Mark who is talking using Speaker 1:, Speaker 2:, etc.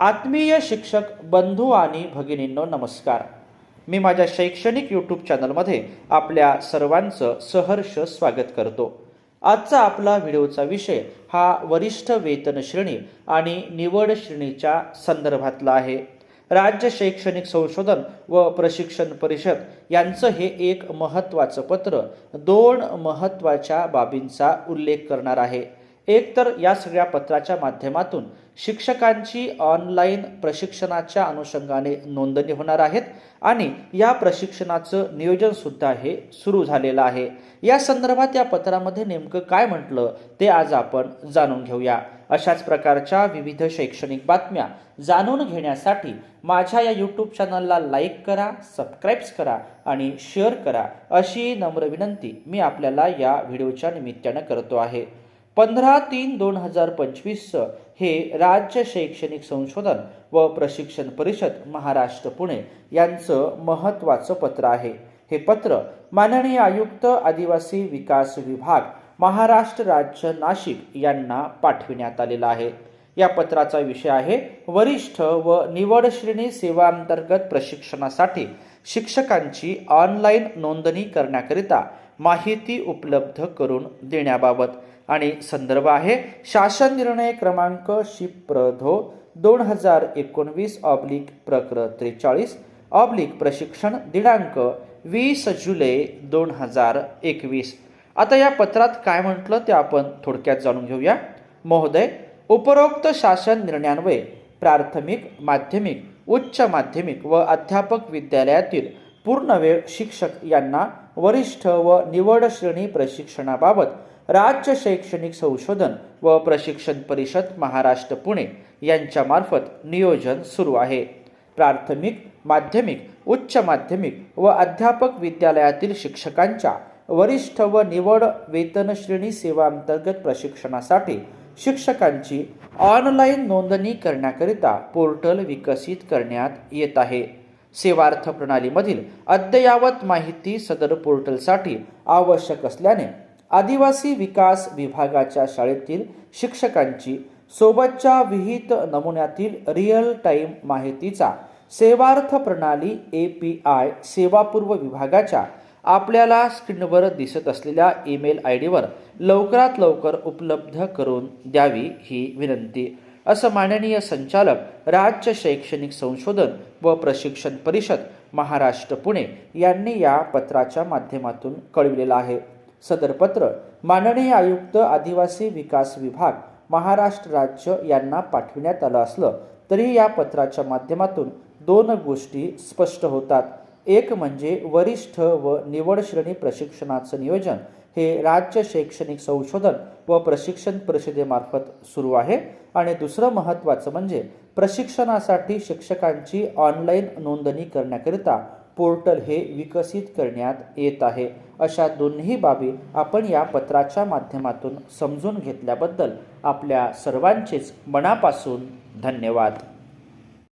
Speaker 1: आत्मीय शिक्षक बंधू आणि भगिनींनो नमस्कार. मी माझ्या शैक्षणिक यूट्यूब चॅनलमध्ये आपल्या सर्वांचं सहर्ष स्वागत करतो. आजचा आपला व्हिडिओचा विषय हा वरिष्ठ वेतन श्रेणी आणि निवड श्रेणीच्या संदर्भातला आहे. राज्य शैक्षणिक संशोधन व प्रशिक्षण परिषद यांचं हे एक महत्त्वाचं पत्र दोन महत्त्वाच्या बाबींचा उल्लेख करणार आहे. एकतर या सगळ्या पत्राच्या माध्यमातून शिक्षकांची ऑनलाईन प्रशिक्षणाच्या अनुषंगाने नोंदणी होणार आहेत आणि या प्रशिक्षणाचं नियोजनसुद्धा हे सुरू झालेलं आहे. या संदर्भात या पत्रामध्ये नेमकं काय म्हटलं ते आज आपण जाणून घेऊया. अशाच प्रकारच्या विविध शैक्षणिक बातम्या जाणून घेण्यासाठी माझ्या या यूट्यूब चॅनलला लाईक करा सबस्क्राईब्स करा आणि शेअर करा अशी नम्र विनंती मी आपल्याला या व्हिडिओच्या निमित्तानं करतो आहे. पंधरा तीन दोन हजार पंचवीसचं हे राज्य शैक्षणिक संशोधन व प्रशिक्षण परिषद महाराष्ट्र पुणे यांचं महत्त्वाचं पत्र आहे. हे पत्र माननीय आयुक्त आदिवासी विकास विभाग महाराष्ट्र राज्य नाशिक यांना पाठविण्यात आलेलं आहे. या पत्राचा विषय आहे वरिष्ठ व निवड श्रेणी सेवांतर्गत प्रशिक्षणासाठी शिक्षकांची ऑनलाईन नोंदणी करण्याकरिता माहिती उपलब्ध करून देण्याबाबत. आणि संदर्भ आहे शासन निर्णय क्रमांक शिप्रधो दोन हजार एकोणवीस ऑब्लिक प्रकर त्रेचाळीस ऑब्लिक प्रशिक्षण दिनांक वीस जुलै दोन हजार एकवीस. आता या पत्रात काय म्हटलं ते आपण थोडक्यात जाणून घेऊया. महोदय उपरोक्त शासन निर्णयान्वये प्राथमिक माध्यमिक उच्च माध्यमिक व अध्यापक विद्यालयातील पूर्णवेळ शिक्षक यांना वरिष्ठ व निवड श्रेणी प्रशिक्षणाबाबत राज्य शैक्षणिक संशोधन व प्रशिक्षण परिषद महाराष्ट्र पुणे यांच्यामार्फत नियोजन सुरू आहे. प्राथमिक माध्यमिक उच्च माध्यमिक व अध्यापक विद्यालयातील शिक्षकांच्या वरिष्ठ व निवड वेतनश्रेणी सेवांतर्गत प्रशिक्षणासाठी शिक्षकांची ऑनलाईन नोंदणी करण्याकरिता पोर्टल विकसित करण्यात येत आहे. सेवार्थ प्रणालीमधील अद्ययावत माहिती सदर पोर्टलसाठी आवश्यक असल्याने आदिवासी विकास विभागाच्या शाळेतील शिक्षकांची सोबतच्या विहित नमुन्यातील रिअल टाईम माहितीचा सेवार्थ प्रणाली ए पी आय सेवापूर्व विभागाच्या आपल्याला स्क्रीनवर दिसत असलेल्या ईमेल आय डीवर लवकरात लवकर उपलब्ध करून द्यावी ही विनंती. असं माननीय संचालक राज्य शैक्षणिक संशोधन व प्रशिक्षण परिषद महाराष्ट्र पुणे यांनी या पत्राच्या माध्यमातून कळविलेलं आहे. सदर पत्र माननीय आयुक्त आदिवासी विकास विभाग महाराष्ट्र राज्य यांना पाठविण्यात आलं असलं तरी या पत्राच्या माध्यमातून दोन गोष्टी स्पष्ट होतात. एक म्हणजे वरिष्ठ व निवड श्रेणी प्रशिक्षणाचं नियोजन हे राज्य शैक्षणिक संशोधन व प्रशिक्षण परिषदेमार्फत सुरू आहे. आणि दुसरं महत्त्वाचं म्हणजे प्रशिक्षणासाठी शिक्षकांची ऑनलाईन नोंदणी करण्याकरिता पोर्टल हे विकसित करण्यात येत आहे. अशा दोन्ही बाबी आपण या पत्राच्या माध्यमातून समजून घेतल्याबद्दल आपल्या सर्वांचेच मनापासून धन्यवाद.